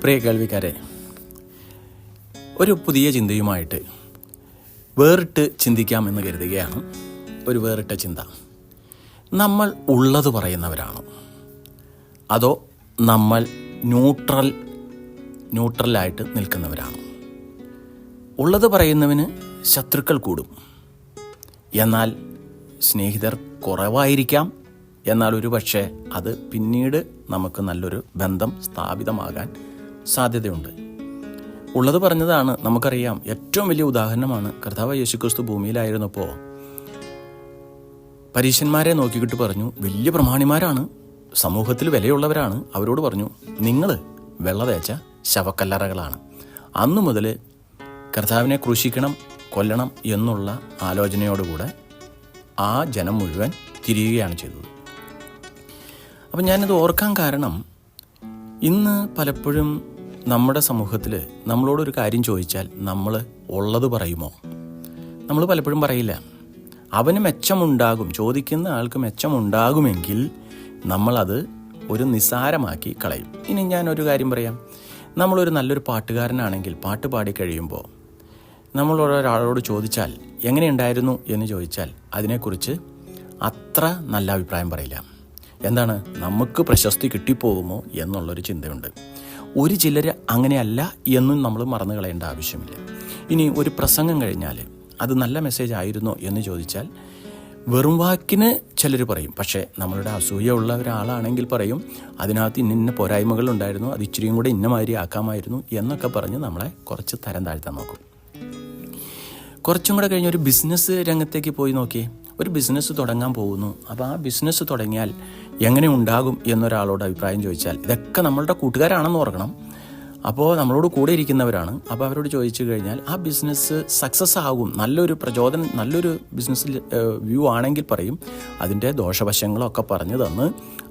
പ്രിയ കേൾവിക്കാരെ ഒരു പുതിയ ചിന്തയുമായിട്ട് വേറിട്ട് ചിന്തിക്കാം എന്ന് കരുതുകയാണ് ഒരു വേറിട്ട ചിന്ത. നമ്മൾ ഉള്ളത് പറയുന്നവരാണോ? അതോ നമ്മൾ ന്യൂട്രൽ ന്യൂട്രലായിട്ട് നിൽക്കുന്നവരാണോ? ഉള്ളത് പറയുന്നവന് ശത്രുക്കൾ കൂടും. എന്നാൽ സ്നേഹിതർ കുറവായിരിക്കാം. എന്നാൽ ഒരു പക്ഷേ അത് പിന്നീട് നമുക്ക് നല്ലൊരു ബന്ധം സ്ഥാപിതമാകാൻ സാധ്യതയുണ്ട്. ഉള്ളത് പറഞ്ഞതാണ് നമുക്കറിയാം. ഏറ്റവും വലിയ ഉദാഹരണമാണ് കർത്താവ് യേശുക്രിസ്തു ഭൂമിയിലായിരുന്നപ്പോൾ. പരീശന്മാരെ നോക്കിക്കിട്ട് പറഞ്ഞു വലിയ പ്രമാണിമാരാണ്. സമൂഹത്തിൽ വിലയുള്ളവരാണ്. അവരോട് പറഞ്ഞു നിങ്ങൾ വെള്ള തേച്ച ശവക്കല്ലറകളാണ്. അന്നു മുതൽ കർത്താവിനെ ക്രൂശിക്കണം കൊല്ലണം എന്നുള്ള ആലോചനയോടുകൂടെ ആ ജനം മുഴുവൻ തിരിയുകയാണ് ചെയ്തത്. അപ്പം ഞാനിത് ഓർക്കാൻ കാരണം ഇന്ന് പലപ്പോഴും നമ്മുടെ സമൂഹത്തിൽ നമ്മളോടൊരു കാര്യം ചോദിച്ചാൽ നമ്മൾ ഉള്ളത് പറയുമോ? നമ്മൾ പലപ്പോഴും പറയില്ല. അവന് മെച്ചമുണ്ടാകും ചോദിക്കുന്ന ആൾക്ക് മെച്ചമുണ്ടാകുമെങ്കിൽ നമ്മളത് ഒരു നിസാരമാക്കി കളയും. ഇനി ഞാനൊരു കാര്യം പറയാം. നമ്മളൊരു നല്ലൊരു പാട്ടുകാരനാണെങ്കിൽ പാട്ട് പാടിക്കഴിയുമ്പോൾ നമ്മൾ ഒരാളോട് ചോദിച്ചാൽ എങ്ങനെയുണ്ടായിരുന്നു എന്ന് ചോദിച്ചാൽ അതിനെക്കുറിച്ച് അത്ര നല്ല അഭിപ്രായം പറയില്ല. എന്താണ് നമുക്ക് പ്രശസ്തി കിട്ടിപ്പോകുമോ എന്നുള്ളൊരു ചിന്തയുണ്ട്. ഒരു ചിലർ അങ്ങനെയല്ല എന്നും നമ്മൾ മറന്നു കളയേണ്ട ആവശ്യമില്ല. ഇനി ഒരു പ്രസംഗം കഴിഞ്ഞാൽ അത് നല്ല മെസ്സേജ് ആയിരുന്നോ എന്ന് ചോദിച്ചാൽ വെറും വാക്കിന് ചിലർ പറയും. പക്ഷേ നമ്മളുടെ അസൂയ ഉള്ള ഒരാളാണെങ്കിൽ പറയും അതിനകത്ത് ഇന്ന ഇന്ന പോരായ്മകൾ ഉണ്ടായിരുന്നു അത് ഇച്ചിരിയും കൂടെ ഇന്ന മാതിരി ആക്കാമായിരുന്നു എന്നൊക്കെ പറഞ്ഞ് നമ്മളെ കുറച്ച് തരം താഴ്ത്താൻ നോക്കും. കുറച്ചും കൂടെ കഴിഞ്ഞ് ഒരു ബിസിനസ് രംഗത്തേക്ക് പോയി നോക്കിയേ ഒരു ബിസിനസ് തുടങ്ങാൻ പോകുന്നു. അപ്പോൾ ആ ബിസിനസ് തുടങ്ങിയാൽ എങ്ങനെ ഉണ്ടാകും എന്നൊരാളോട് അഭിപ്രായം ചോദിച്ചാൽ ഇതൊക്കെ നമ്മളുടെ കൂട്ടുകാരാണെന്ന് ഓർക്കണം. അപ്പോൾ നമ്മളോട് കൂടെ ഇരിക്കുന്നവരാണ്. അപ്പോൾ അവരോട് ചോദിച്ചു കഴിഞ്ഞാൽ ആ ബിസിനസ് സക്സസ് ആകും. നല്ലൊരു പ്രചോദനം നല്ലൊരു ബിസിനസ് വ്യൂ ആണെങ്കിൽ പറയും. അതിന്റെ ദോഷവശങ്ങളൊക്കെ പറഞ്ഞു തന്ന്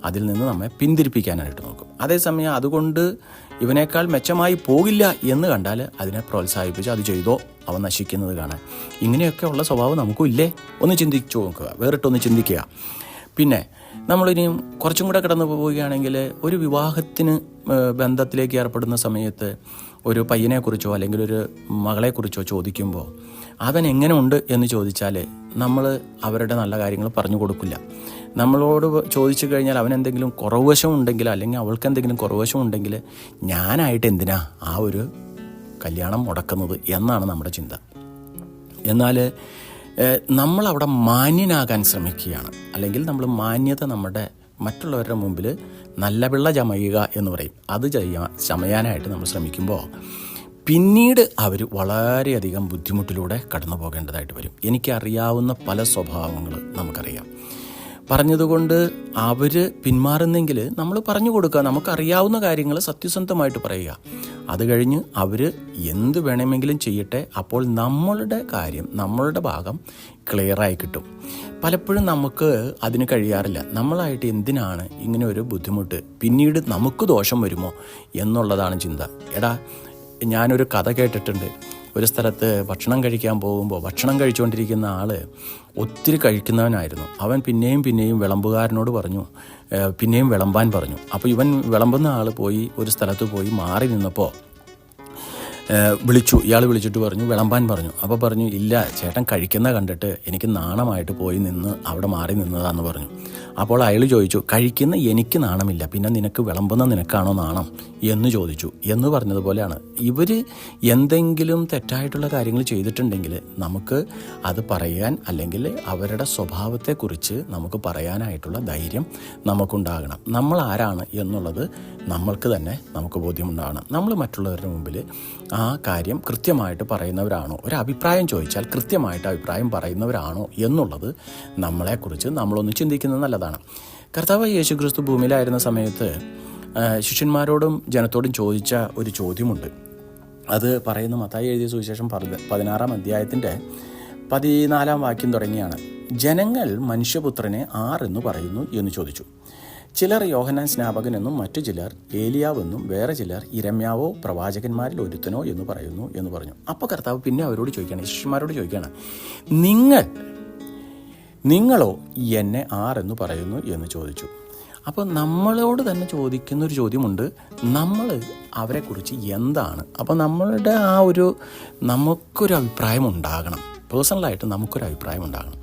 അതിൽ നിന്ന് നമ്മെ പിന്തിരിപ്പിക്കാനായിട്ട് നോക്കും. അതേസമയം അതുകൊണ്ട് ഇവനേക്കാൾ മെച്ചമായി പോകില്ല എന്ന് കണ്ടാൽ അതിനെ പ്രോത്സാഹിപ്പിച്ച് അത് ചെയ്തോ അവൻ നശിക്കുന്നത് കാണാൻ. ഇങ്ങനെയൊക്കെ ഉള്ള സ്വഭാവം നമുക്കും ഇല്ലേ? ഒന്ന് ചിന്തിച്ചു നോക്കുക. വേറിട്ടൊന്ന് ചിന്തിക്കുക. പിന്നെ നമ്മളിനിയും കുറച്ചും കൂടെ കിടന്നു പോവുകയാണെങ്കിൽ ഒരു വിവാഹത്തിന് ബന്ധത്തിലേക്ക് ഏർപ്പെടുന്ന സമയത്ത് ഒരു പയ്യനെക്കുറിച്ചോ അല്ലെങ്കിൽ ഒരു മകളെക്കുറിച്ചോ ചോദിക്കുമ്പോൾ അവൻ എങ്ങനെ ഉണ്ട് എന്ന് ചോദിച്ചാൽ നമ്മൾ അവരുടെ നല്ല കാര്യങ്ങൾ പറഞ്ഞു കൊടുക്കില്ല. നമ്മളോട് ചോദിച്ചു കഴിഞ്ഞാൽ അവൻ എന്തെങ്കിലും കുറവശം ഉണ്ടെങ്കിൽ അല്ലെങ്കിൽ അവൾക്ക് എന്തെങ്കിലും കുറവശം ഉണ്ടെങ്കിൽ ഞാനായിട്ട് എന്തിനാ ആ ഒരു കല്യാണം മുടക്കുന്നത് എന്നാണ് നമ്മുടെ ചിന്ത. എന്നാൽ നമ്മൾ അവിടെ മാന്യനാകാൻ ശ്രമിക്കുകയാണ്. അല്ലെങ്കിൽ നമ്മൾ മാന്യത നമ്മുടെ മറ്റുള്ളവരുടെ മുമ്പിൽ നല്ല പിള്ള ചമയുക എന്ന് പറയും. അത് ചെയ്യാൻ ചമയാനായിട്ട് നമ്മൾ ശ്രമിക്കുമ്പോൾ പിന്നീട് അവർ വളരെയധികം ബുദ്ധിമുട്ടിലൂടെ കടന്നു പോകേണ്ടതായിട്ട് വരും. എനിക്കറിയാവുന്ന പല സ്വഭാവങ്ങൾ നമുക്കറിയാം. പറഞ്ഞതുകൊണ്ട് അവർ പിന്മാറുന്നെങ്കിൽ നമ്മൾ പറഞ്ഞു കൊടുക്കുക. നമുക്കറിയാവുന്ന കാര്യങ്ങൾ സത്യസന്ധമായിട്ട് പറയുക. അത് കഴിഞ്ഞ് അവർ എന്ത് വേണമെങ്കിലും ചെയ്യട്ടെ. അപ്പോൾ നമ്മളുടെ കാര്യം നമ്മളുടെ ഭാഗം ക്ലിയറായി കിട്ടും. പലപ്പോഴും നമുക്ക് അതിന് കഴിയാറില്ല. നമ്മളായിട്ട് എന്തിനാണ് ഇങ്ങനെ ഒരു ബുദ്ധിമുട്ട്? പിന്നീട് നമുക്ക് ദോഷം വരുമോ? എന്നുള്ളതാണ് ചിന്ത. എടാ ഞാനൊരു കഥ കേട്ടിട്ടുണ്ട്. ഒരു സ്ഥലത്ത് ഭക്ഷണം കഴിക്കാൻ പോകുമ്പോൾ ഭക്ഷണം കഴിച്ചുകൊണ്ടിരിക്കുന്ന ആൾ ഒത്തിരി കഴിക്കുന്നവനായിരുന്നു. അവൻ പിന്നെയും പിന്നെയും വിളമ്പുകാരനോട് പറഞ്ഞു പിന്നെയും വിളമ്പാൻ പറഞ്ഞു. അപ്പോൾ ഇവൻ വിളമ്പുന്ന ആൾ പോയി ഒരു സ്ഥലത്ത് പോയി മാറി നിന്നപ്പോൾ വിളിച്ചു. ഇയാൾ വിളിച്ചിട്ട് പറഞ്ഞു വിളമ്പാൻ പറഞ്ഞു. അപ്പോൾ പറഞ്ഞു ഇല്ല ചേട്ടൻ കഴിക്കുന്ന കണ്ടിട്ട് എനിക്ക് നാണമായിട്ട് പോയി നിന്ന് അവിടെ മാറി നിന്നതാന്ന് പറഞ്ഞു. അപ്പോൾ അയാൾ ചോദിച്ചു കഴിക്കുന്ന എനിക്ക് നാണമില്ല. പിന്നെ നിനക്ക് വിളമ്പുന്ന നിനക്കാണോ നാണം? എന്ന് ചോദിച്ചു. എന്ന് പറഞ്ഞതുപോലെയാണ്. ഇവർ എന്തെങ്കിലും തെറ്റായിട്ടുള്ള കാര്യങ്ങൾ ചെയ്തിട്ടുണ്ടെങ്കിൽ നമുക്ക് അത് പറയാൻ അല്ലെങ്കിൽ അവരുടെ സ്വഭാവത്തെക്കുറിച്ച് നമുക്ക് പറയാനായിട്ടുള്ള ധൈര്യം നമുക്കുണ്ടാകണം. നമ്മൾ ആരാണ് എന്നുള്ളത് നമ്മൾക്ക് തന്നെ നമുക്ക് ബോധ്യമുണ്ടാകണം. നമ്മൾ മറ്റുള്ളവരുടെ മുമ്പിൽ ആ കാര്യം കൃത്യമായിട്ട് പറയുന്നവരാണോ? ഒരു അഭിപ്രായം ചോദിച്ചാൽ കൃത്യമായിട്ട് അഭിപ്രായം പറയുന്നവരാണോ എന്നുള്ളത് നമ്മളെക്കുറിച്ച് നമ്മളൊന്ന് ചിന്തിക്കുന്നത് നല്ലതാണ്. കർത്താവ് യേശു ക്രിസ്തു ഭൂമിയിലായിരുന്ന സമയത്ത് ശിഷ്യന്മാരോടും ജനത്തോടും ചോദിച്ച ഒരു ചോദ്യമുണ്ട്. അത് പറയുന്ന മത്തായി എഴുതിയ സുവിശേഷം പതി- പതിനാറാം അധ്യായത്തിന്റെ പതിനാലാം വാക്യം തുടങ്ങിയാണ്. ജനങ്ങൾ മനുഷ്യപുത്രനെ ആർ എന്ന് പറയുന്നു എന്ന് ചോദിച്ചു. ചിലർ യോഹനാൻ സ്നാപകൻ എന്നും മറ്റു ചിലർ ഏലിയാവെന്നും വേറെ ചിലർ ഇരമ്യാവോ പ്രവാചകന്മാരിൽ ഒരുത്തനോ എന്ന് പറയുന്നു എന്ന് പറഞ്ഞു. അപ്പോൾ കർത്താവ് പിന്നെ അവരോട് ചോദിക്കുകയാണ് ശിഷ്യന്മാരോട് ചോദിക്കുകയാണ് നിങ്ങൾ നിങ്ങളോ എന്നെ ആർ എന്ന് പറയുന്നു എന്ന് ചോദിച്ചു. അപ്പോൾ നമ്മളോട് തന്നെ ചോദിക്കുന്ന ഒരു ചോദ്യമുണ്ട് നമ്മൾ അവരെക്കുറിച്ച് എന്താണ്? അപ്പോൾ നമ്മളുടെ ആ ഒരു നമുക്കൊരു അഭിപ്രായം ഉണ്ടാകണം. പേഴ്സണലായിട്ട് നമുക്കൊരു അഭിപ്രായം ഉണ്ടാകണം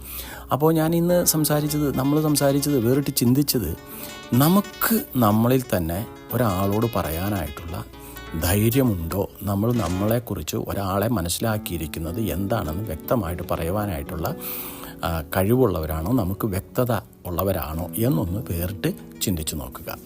അപ്പോൾ ഞാൻ ഇന്ന് സംസാരിച്ചത് നമ്മൾ സംസാരിച്ചത് വേറിട്ട് ചിന്തിച്ചത് നമുക്ക് നമ്മളിൽ തന്നെ ഒരാളോട് പറയാനായിട്ടുള്ള ധൈര്യമുണ്ടോ? നമ്മൾ നമ്മളെക്കുറിച്ച് ഒരാളെ മനസ്സിലാക്കിയിരിക്കുന്നത് എന്താണെന്ന് വ്യക്തമായിട്ട് പറയുവാനായിട്ടുള്ള കഴിവുള്ളവരാണോ? നമുക്ക് വ്യക്തത ഉള്ളവരാണോ? എന്നൊന്ന് വേറിട്ട് ചിന്തിച്ചു നോക്കുക.